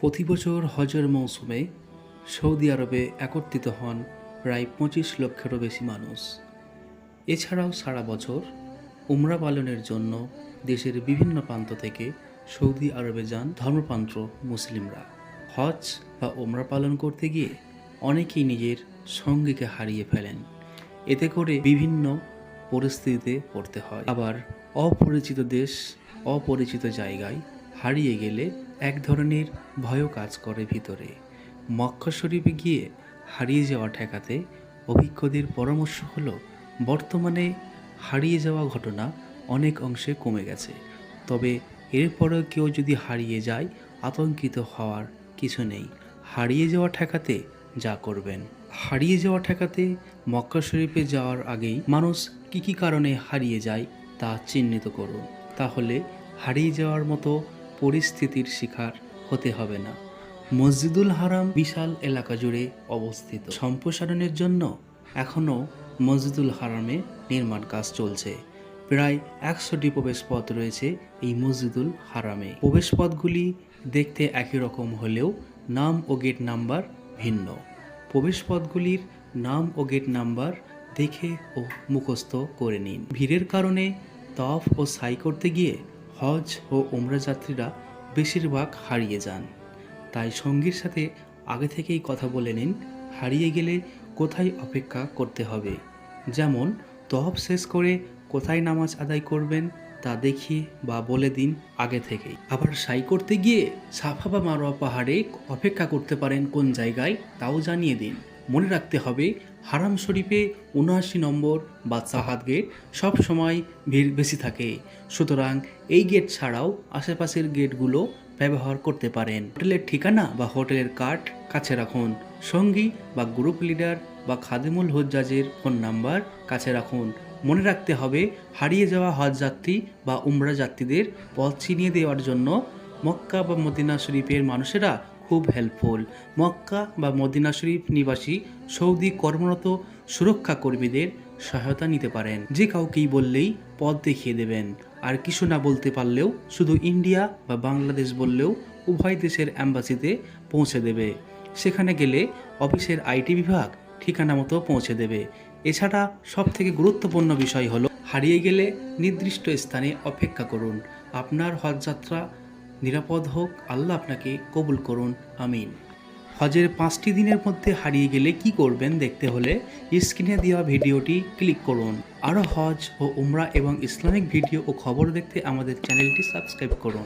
প্রতি বছর হজের মৌসুমে সৌদি আরবে একত্রিত হন প্রায় পঁচিশ লক্ষেরও বেশি মানুষ। এছাড়াও সারা বছর উমরা পালনের জন্য দেশের বিভিন্ন প্রান্ত থেকে সৌদি আরবে যান ধর্মপ্রান্ত মুসলিমরা। হজ বা ওমরা পালন করতে গিয়ে অনেকেই নিজের সঙ্গীকে হারিয়ে ফেলেন। এতে করে বিভিন্ন পরিস্থিতিতে পড়তে হয়। আবার অপরিচিত দেশ অপরিচিত জায়গায় হারিয়ে গেলে এক ধরনের ভয়ও কাজ করে ভিতরে। মক্কা শরীফে গিয়ে হারিয়ে যাওয়া ঠেকাতে অভিজ্ঞদের পরামর্শ হলো, বর্তমানে হারিয়ে যাওয়া ঘটনা অনেক অংশে কমে গেছে। তবে এরপরেও কেউ যদি হারিয়ে যায়, আতঙ্কিত হওয়ার কিছু নেই। হারিয়ে যাওয়া ঠেকাতে যা করবেন। হারিয়ে যাওয়া ঠেকাতে মক্কা শরীফে যাওয়ার আগেই মানুষ কী কী কারণে হারিয়ে যায় তা চিহ্নিত করুন। তাহলে হারিয়ে যাওয়ার মতো পরিস্থিতির শিকার হতে হবে না। মসজিদুল হারাম বিশাল এলাকা জুড়ে অবস্থিত। সম্প্রসারণের জন্য এখনও মসজিদুল হারামে নির্মাণ কাজ চলছে। প্রায় একশোটি প্রবেশপথ রয়েছে এই মসজিদুল হারামে। প্রবেশপথগুলি দেখতে একই রকম হলেও নাম ও গেট নাম্বার ভিন্ন। প্রবেশপথগুলির নাম ও গেট নাম্বার দেখে ও মুখস্থ করে নিন। ভিড়ের কারণে তফ ও সাই করতে গিয়ে হজ ও ওমরা যাত্রীরা বেশিরভাগ হারিয়ে যান। তাই সঙ্গীর সাথে আগে থেকেই কথা বলে নিন, হারিয়ে গেলে কোথায় অপেক্ষা করতে হবে? যেমন, তহব শেষ করে কোথায় নামাজ আদায় করবেন তা দেখিয়ে বা বলে দিন আগে থেকেই। আবার সাই করতে গিয়ে সাফা বা মারোয়া পাহাড়ে অপেক্ষা করতে পারেন কোন জায়গায়, তাও জানিয়ে দিন। মনে রাখতে হবে, হারাম শরীফে উনআশি নম্বর বা সাহাদ গেট সব সময় ভিড় বেশি থাকে। সুতরাং এই গেট ছাড়াও আশেপাশের গেটগুলো ব্যবহার করতে পারেন। হোটেলের ঠিকানা বা হোটেলের কার্ড কাছে রাখুন। সঙ্গী বা গ্রুপ লিডার বা খাদেমুল হজ্জাজের ফোন নাম্বার কাছে রাখুন। মনে রাখতে হবে, হারিয়ে যাওয়া হজ যাত্রী বা উমরা যাত্রীদের পথ চিনিয়ে দেওয়ার জন্য মক্কা বা মদিনা শরীফের মানুষেরা খুব হেল্পফুল মক্কা বা মদিনা শরীফ নিবাসী সৌদি কর্মরত সুরক্ষা কর্মীদের সহায়তা নিতে পারেন। যে কাউকেই বললেই পথ দেখিয়ে দেবেন। আর কিছু না বলতে পারলেও শুধু ইন্ডিয়া বা বাংলাদেশ বললেও উভয় দেশের অ্যাম্বাসিতে পৌঁছে দেবে। সেখানে গেলে অফিসের আইটি বিভাগ ঠিকানা মতো পৌঁছে দেবে। এছাড়া সব থেকে গুরুত্বপূর্ণ বিষয় হলো, হারিয়ে গেলে নির্দিষ্ট স্থানে অপেক্ষা করুন। আপনার হজযাত্রা নিরাপদ হোক, আল্লাহ আপনাকে কবুল করুন, আমিন। হজের পাঁচটি দিনের মধ্যে হারিয়ে গেলে কি করবেন দেখতে হলে স্ক্রিনে দেওয়া ভিডিওটি ক্লিক করুন। আরও হজ ও উমরা এবং ইসলামিক ভিডিও ও খবর দেখতে আমাদের চ্যানেলটি সাবস্ক্রাইব করুন।